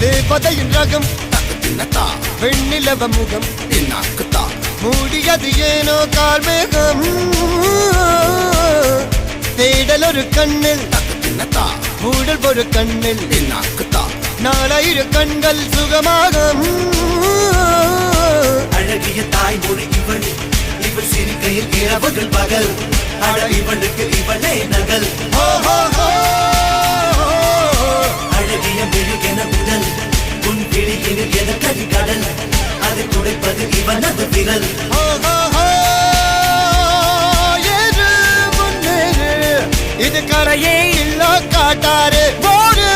தேவதையின் ரகம். வெண்ணிலவ முகம். மூடியது ஏனோ கார்மேகம் தேடல் ஒரு கண்ணில். மூடல் ஒரு கண்ணில். நாலாயிர கண்கள் சுகமாக அழகிய தாய்மொழி இவள். இவள் சிரிக்கையில் இரவுகள் பகல். அழ இவளுக்கு இவளே நகல். ஹோ. கண்ணீரில் எனக்கதி கடல்? அது துடைப்பது இவனது விரல். இது கரையே இல்லா காட்டாரு போடு